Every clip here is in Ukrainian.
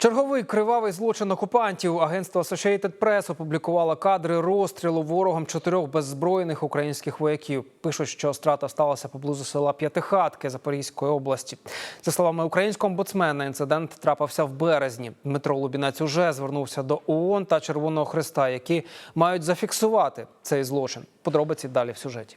Черговий кривавий злочин окупантів. Агентство Associated Press опублікувало кадри розстрілу ворогом чотирьох беззбройних українських вояків. Пишуть, що страта сталася поблизу села П'ятихатки Запорізької області. За словами українського омбудсмена, інцидент трапився в березні. Дмитро Лубінець уже звернувся до ООН та Червоного Христа, які мають зафіксувати цей злочин. Подробиці далі в сюжеті.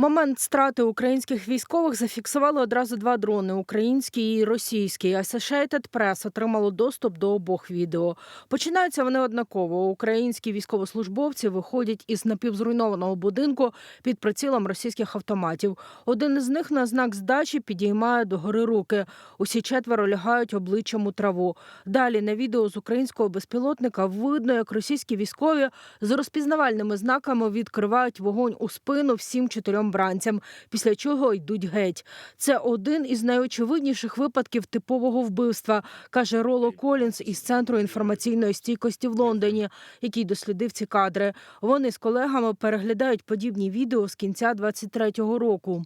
Момент страти українських військових зафіксували одразу два дрони український і російський. Associated Press отримало доступ до обох відео. Починаються вони однаково. Українські військовослужбовці виходять із напівзруйнованого будинку під прицілом російських автоматів. Один із них на знак здачі підіймає догори руки. Усі четверо лягають обличчям у траву. Далі на відео з українського безпілотника видно, як російські військові з розпізнавальними знаками відкривають вогонь у спину всім чотирьом бранцям, після чого йдуть геть. Це один із найочевидніших випадків типового вбивства, каже Роло Колінс із центру інформаційної стійкості в Лондоні, який дослідив ці кадри. Вони з колегами переглядають подібні відео з кінця 23-го року.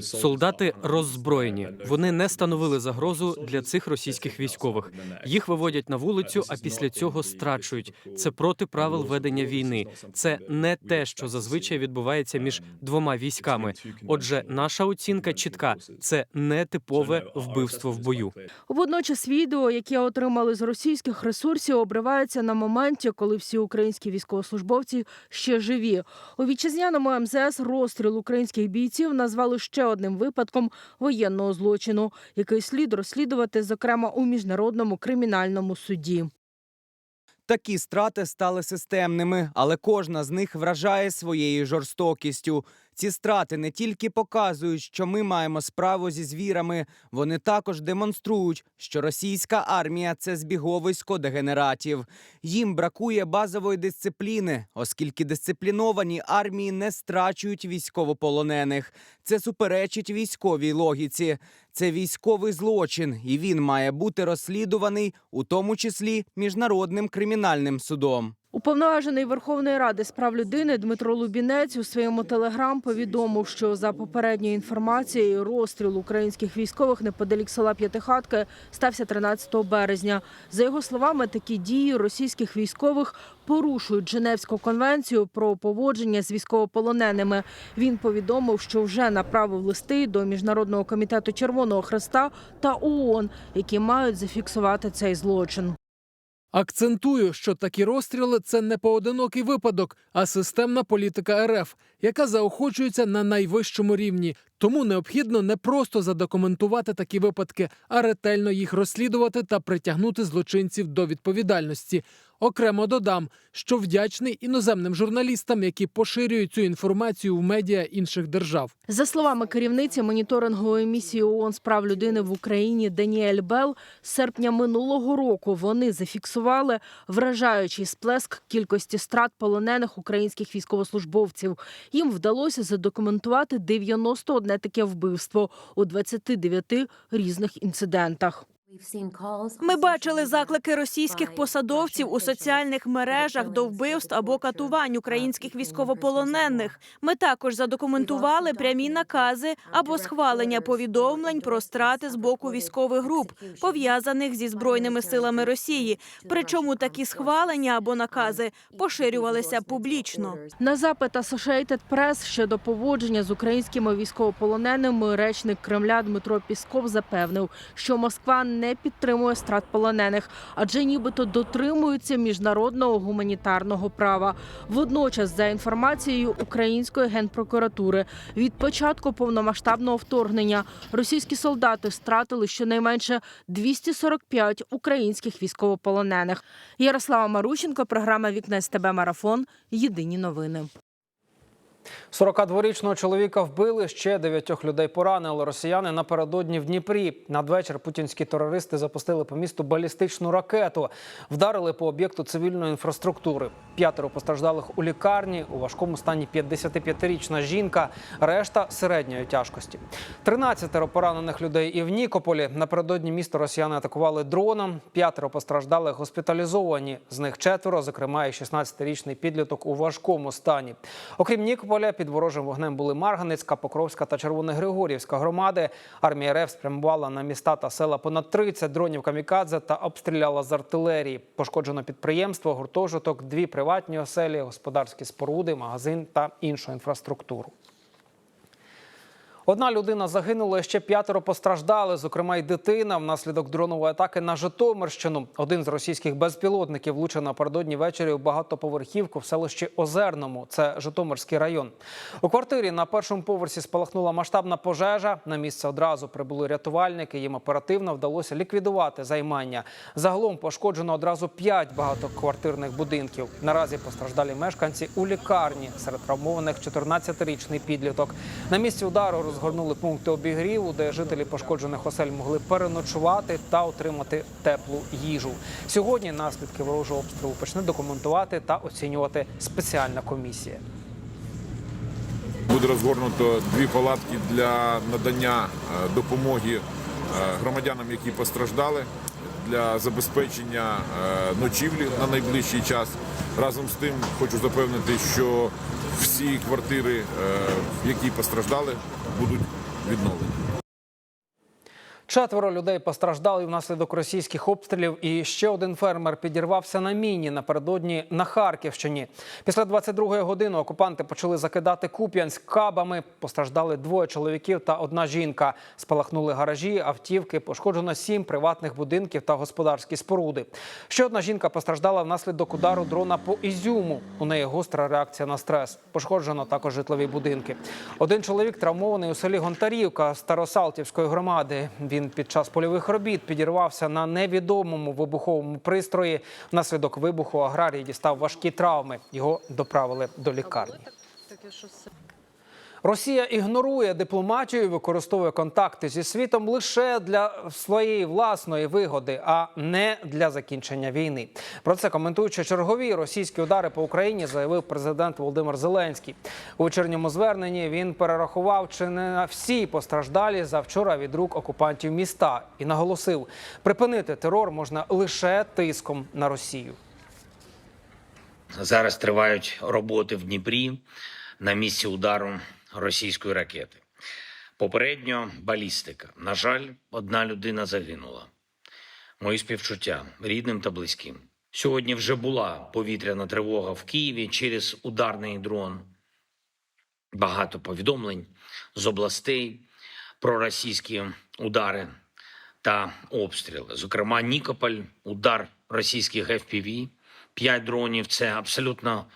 Солдати роззброєні. Вони не становили загрозу для цих російських військових. Їх виводять на вулицю, а після цього страчують. Це проти правил ведення війни. Це не те, що зазвичай відбувається між двома військами. Отже, наша оцінка чітка: це не типове вбивство в бою. Водночас відео, яке отримали з російських ресурсів, обривається на моменті, коли всі українські військовослужбовці ще живі. У вітчизняному МЗС розстріл українських бійців назвали ще одним випадком воєнного злочину, який слід розслідувати, зокрема у міжнародному кримінальному суді. Такі страти стали системними, але кожна з них вражає своєю жорстокістю. Ці страти не тільки показують, що ми маємо справу зі звірами, вони також демонструють, що російська армія це збіговисько дегенератів. Їм бракує базової дисципліни, оскільки дисципліновані армії не страчують військовополонених. Це суперечить військовій логіці. Це військовий злочин, і він має бути розслідуваний, у тому числі міжнародним кримінальним судом. Уповноважений Верховної Ради з прав людини Дмитро Лубінець у своєму телеграм повідомив, що за попередньою інформацією розстріл українських військових неподалік села П'ятихатки стався 13 березня. За його словами, такі дії російських військових порушують Женевську конвенцію про поводження з військовополоненими. Він повідомив, що вже направив листи до міжнародного комітету Червоного Хреста та ООН, які мають зафіксувати цей злочин. Акцентую, що такі розстріли це не поодинокий випадок, а системна політика РФ, яка заохочується на найвищому рівні. Тому необхідно не просто задокументувати такі випадки, а ретельно їх розслідувати та притягнути злочинців до відповідальності. Окремо додам, що вдячний іноземним журналістам, які поширюють цю інформацію в медіа інших держав. За словами керівниці моніторингової місії ООН з прав людини в Україні Даніель Бел, серпня минулого року вони зафіксували вражаючий сплеск кількості страт полонених українських військовослужбовців. Їм вдалося задокументувати 91 таке вбивство у 29 різних інцидентах. Ми бачили заклики російських посадовців у соціальних мережах до вбивств або катувань українських військовополонених. Ми також задокументували прямі накази або схвалення повідомлень про страти з боку військових груп, пов'язаних зі збройними силами Росії. Причому такі схвалення або накази поширювалися публічно. На запит Associated Press щодо поводження з українськими військовополоненими речник Кремля Дмитро Пісков запевнив, що Москва не підтримує страт полонених, адже нібито дотримуються міжнародного гуманітарного права. Водночас, за інформацією української генпрокуратури, від початку повномасштабного вторгнення російські солдати стратили щонайменше 245 українських військовополонених. Ярослава Марущенко, програма Вікне СТБ Марафон. Єдині новини. 42-річного чоловіка вбили, ще дев'ятьох людей поранили. Росіяни напередодні в Дніпрі. Надвечір путінські терористи запустили по місту балістичну ракету, вдарили по об'єкту цивільної інфраструктури. П'ятеро постраждалих у лікарні. У важкому стані 55-річна жінка, решта середньої тяжкості. 13 поранених людей і в Нікополі. Напередодні місто росіяни атакували дроном. П'ятеро постраждалих госпіталізовані. З них четверо, зокрема, і 16-річний підліток у важкому стані. Окрім Нікополя, під ворожим вогнем були Марганецька, Покровська та Червоногригорівська громади. Армія РФ спрямувала на міста та села понад 30 дронів камікадзе та обстріляла з артилерії. Пошкоджено підприємство, гуртожиток, дві приватні оселі, господарські споруди, магазин та іншу інфраструктуру. Одна людина загинула, ще п'ятеро постраждали, зокрема й дитина, внаслідок дронової атаки на Житомирщину. Один з російських безпілотників влучив напередодні ввечері у багатоповерхівку в селищі Озерному. Це Житомирський район. У квартирі на першому поверсі спалахнула масштабна пожежа. На місце одразу прибули рятувальники. Їм оперативно вдалося ліквідувати займання. Загалом пошкоджено одразу п'ять багатоквартирних будинків. Наразі постраждалі мешканці у лікарні. Серед травмованих 14-річний підліток. На місці удару розгорнули пункти обігріву, де жителі пошкоджених осель могли переночувати та отримати теплу їжу. Сьогодні наслідки ворожого обстрілу почне документувати та оцінювати спеціальна комісія. Буде розгорнуто дві палатки для надання е, допомоги е, громадянам, які постраждали, для забезпечення е, ночівлі на найближчий час. Разом з тим хочу запевнити, що всі квартири, е, які постраждали, будуть відновлені. Четверо людей постраждали внаслідок російських обстрілів, і ще один фермер підірвався на міні напередодні на Харківщині. Після 22-ї години окупанти почали закидати Куп'янськ кабами. Постраждали двоє чоловіків та одна жінка. Спалахнули гаражі, автівки, пошкоджено сім приватних будинків та господарські споруди. Ще одна жінка постраждала внаслідок удару дрона по Ізюму. У неї гостра реакція на стрес. Пошкоджено також житлові будинки. Один чоловік травмований у селі Гонтарівка Старосалтівської громади. Він під час польових робіт підірвався на невідомому вибуховому пристрої. Внаслідок вибуху аграрій дістав важкі травми. Його доправили до лікарні. Росія ігнорує дипломатію, використовує контакти зі світом лише для своєї власної вигоди, а не для закінчення війни. Про це коментуючи чергові російські удари по Україні, заявив президент Володимир Зеленський. У вечірньому зверненні він перерахував чи не на всі постраждалі за вчора від рук окупантів міста і наголосив, припинити терор можна лише тиском на Росію. Зараз тривають роботи в Дніпрі на місці удару російської ракети. Попередньо балістика. На жаль, одна людина загинула. Мої співчуття рідним та близьким. Сьогодні вже була повітряна тривога в Києві через ударний дрон. Багато повідомлень з областей про російські удари та обстріли. Зокрема, Нікополь, удар російських FPV, п'ять дронів це абсолютно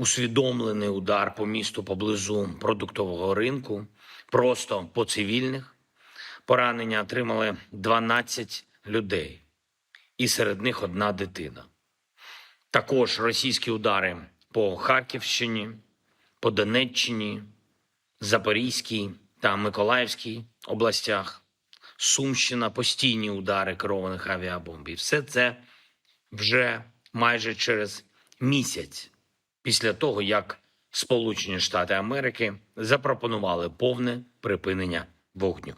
усвідомлений удар по місту поблизу продуктового ринку, просто по цивільних. Поранення отримали 12 людей, і серед них одна дитина. Також російські удари по Харківщині, по Донеччині, Запорізькій та Миколаївській областях, Сумщина, постійні удари керованих авіабомб. І все це вже майже через місяць після того, як Сполучені Штати Америки запропонували повне припинення вогню.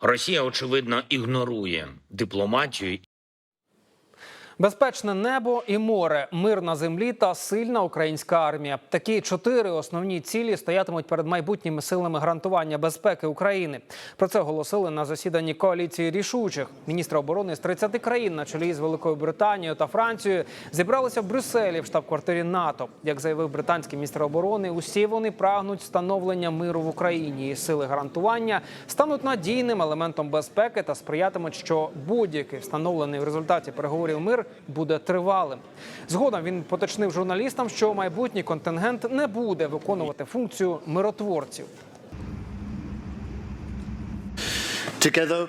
Росія, очевидно, ігнорує дипломатію Безпечне небо і море, мир на землі та сильна українська армія. Такі чотири основні цілі стоятимуть перед майбутніми силами гарантування безпеки України. Про це оголосили на засіданні коаліції рішучих. Міністри оборони з 30 країн на чолі з Великою Британією та Францією зібралися в Брюсселі в штаб-квартирі НАТО. Як заявив британський міністр оборони, усі вони прагнуть встановлення миру в Україні. І сили гарантування стануть надійним елементом безпеки та сприятимуть, що будь-який встановлений в результаті переговорів мир буде тривалим. Згодом він поточнив журналістам, що майбутній контингент не буде виконувати функцію миротворців. Together.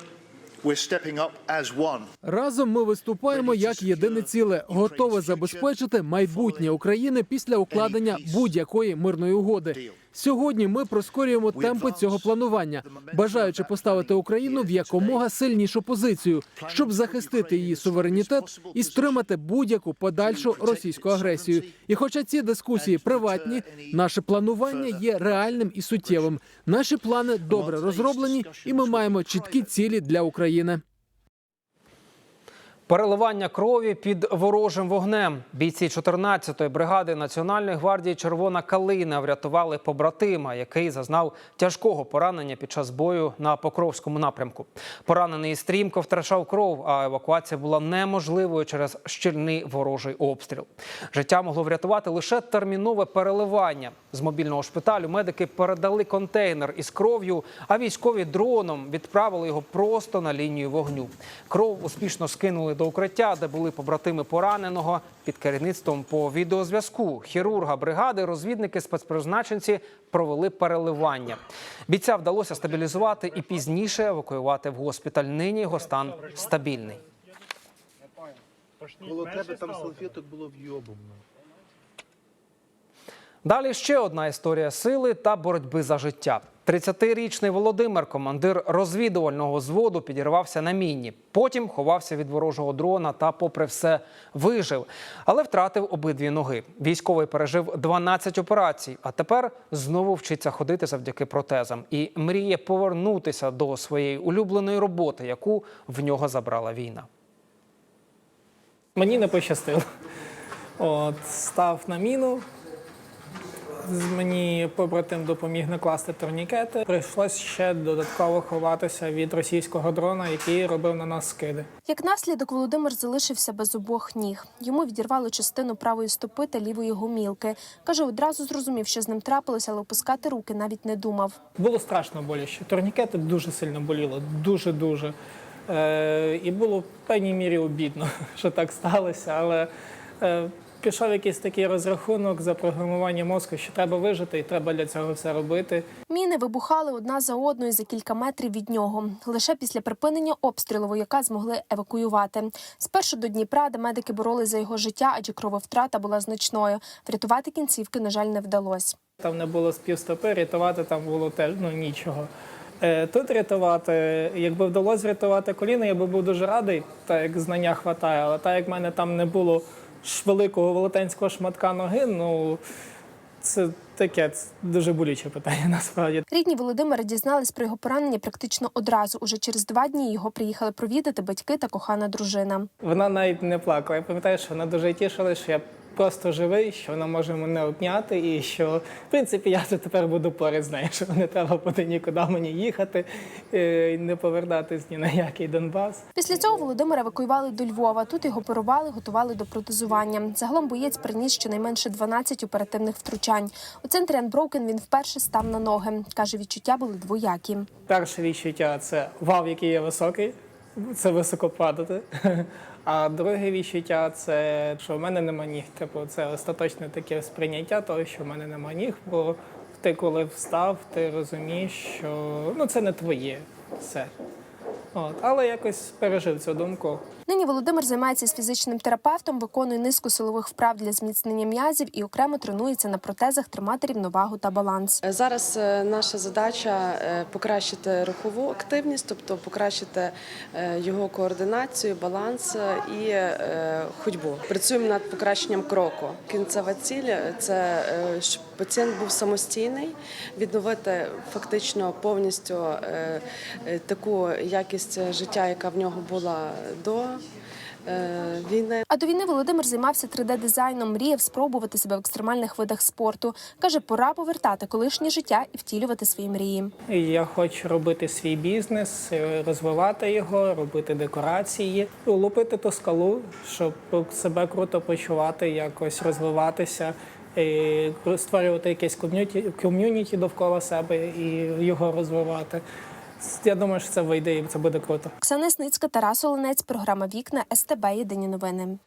Разом ми виступаємо як єдине ціле, готове забезпечити майбутнє України після укладення будь-якої мирної угоди. Сьогодні ми прискорюємо темпи цього планування, бажаючи поставити Україну в якомога сильнішу позицію, щоб захистити її суверенітет і стримати будь-яку подальшу російську агресію. І хоча ці дискусії приватні, наше планування є реальним і суттєвим. Наші плани добре розроблені, і ми маємо чіткі цілі для України. Переливання крові під ворожим вогнем. Бійці 14-ї бригади Національної гвардії Червона калина врятували побратима, який зазнав тяжкого поранення під час бою на Покровському напрямку. Поранений стрімко втрачав кров, а евакуація була неможливою через щільний ворожий обстріл. Життя могло врятувати лише термінове переливання. З мобільного шпиталю медики передали контейнер із кров'ю, а військові дроном відправили його просто на лінію вогню. Кров успішно скинули до укриття, де були побратими пораненого під керівництвом по відеозв'язку. Хірурга бригади, розвідники, спецпризначенці провели переливання. Бійця вдалося стабілізувати і пізніше евакуювати в госпіталь. Нині його стан стабільний. Коло тебе там салфеток було вйобом. Далі ще одна історія сили та боротьби за життя. 30-річний Володимир, командир розвідувального зводу, підірвався на міні. Потім ховався від ворожого дрона та, попри все, вижив, але втратив обидві ноги. Військовий пережив 12 операцій, а тепер знову вчиться ходити завдяки протезам і мріє повернутися до своєї улюбленої роботи, яку в нього забрала війна. Мені не пощастило. От, став на міну. Мені побратим допоміг накласти турнікети. Прийшлось ще додатково ховатися від російського дрона, який робив на нас скиди. Як наслідок, Володимир залишився без обох ніг. Йому відірвало частину правої стопи та лівої гумілки. Каже, одразу зрозумів, що з ним трапилося, але опускати руки навіть не думав. Було страшно боляче. Турнікети дуже сильно боліло, дуже дуже. Е, і було в певній мірі обідно, що так сталося. Але е, пішов якийсь такий розрахунок запрограмування мозку, що треба вижити, і треба для цього все робити. Міни вибухали одна за одною за кілька метрів від нього. Лише після припинення обстрілу вояка змогли евакуювати. Спершу до Дніпра, де медики боролись за його життя, адже крововтрата була значною. Врятувати кінцівки, на жаль, не вдалося. Там не було співстопи, рятувати там було теж ну, нічого. Е, Тут рятувати, якби вдалося врятувати коліно, я би був дуже радий, так як знання хватає, але так як в мене там не було великого велетенського шматка ноги, ну це таке це дуже болюче питання насправді. Рідні Володимира дізнались про його поранення практично одразу. Уже через два дні його приїхали провідати батьки та кохана дружина. Вона навіть не плакала. Я пам'ятаю, що вона дуже тішила, що я просто живий, що вона може мене обняти, і що в принципі я тут тепер буду поряд з нею, що не треба буде нікуди мені їхати, е, і не повертатись ні на який Донбас. Після цього Володимира евакуювали до Львова. Тут його оперували, готували до протезування. Загалом боєць приніс щонайменше 12 оперативних втручань. У центрі Unbroken він вперше став на ноги. Каже, відчуття були двоякі. Перше відчуття це вау, який я високий, це високо падати. А друге відчуття це що в мене нема ніг. Типу, це остаточне таке сприйняття того, що в мене нема ніг, бо ти коли встав, ти розумієш, що ну це не твоє все. От, але якось пережив цю думку. Нині Володимир займається з фізичним терапевтом, виконує низку силових вправ для зміцнення м'язів і окремо тренується на протезах тримати рівновагу та баланс. Зараз е, наша задача е, покращити рухову активність, тобто покращити е, його координацію, баланс е, і е, ходьбу. Працюємо над покращенням кроку. Кінцева ціль це е, щоб пацієнт був самостійний, відновити фактично повністю е, е, таку якість життя, яка в нього була до е, війни. А до війни Володимир займався 3D-дизайном, мріяв спробувати себе в екстремальних видах спорту. Каже, пора повертати колишнє життя і втілювати свої мрії. Я хочу робити свій бізнес, е, розвивати його, робити декорації, лупити ту скалу, щоб себе круто почувати, якось розвиватися, і створювати якесь ком'юніті, ком'юніті довкола себе і його розвивати. Я думаю, що це вийде і це буде круто. Оксана Сницька, Тарас Оленець, програма Вікна СТБ. Єдині новини.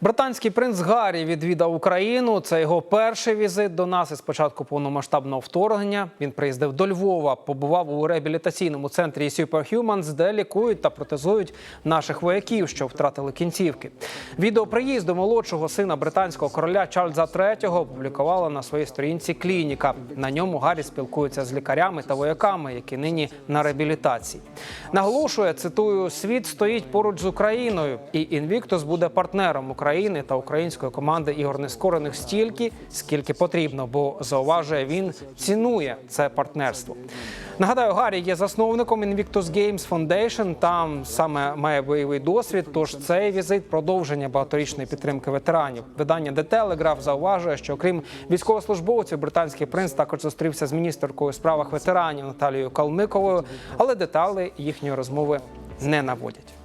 Британський принц Гаррі відвідав Україну. Це його перший візит до нас із початку повномасштабного вторгнення. Він приїздив до Львова, побував у реабілітаційному центрі Superhumans, де лікують та протезують наших вояків, що втратили кінцівки. Відео приїзду молодшого сина британського короля Чарльза III опублікувала на своїй сторінці клініка. На ньому Гаррі спілкується з лікарями та вояками, які нині на реабілітації. Наголошує, цитую: світ стоїть поруч з Україною, і Інвіктус буде партнером України та української команди ігор нескорених стільки, скільки потрібно, бо зауважує він цінує це партнерство. Нагадаю, Гаррі є засновником Invictus Games Foundation. Там саме має бойовий досвід. Тож цей візит продовження багаторічної підтримки ветеранів. Видання The Telegraph зауважує, що окрім військовослужбовців, британський принц також зустрівся з міністеркою у справах ветеранів Наталією Калмиковою, але деталі їхньої розмови не наводять.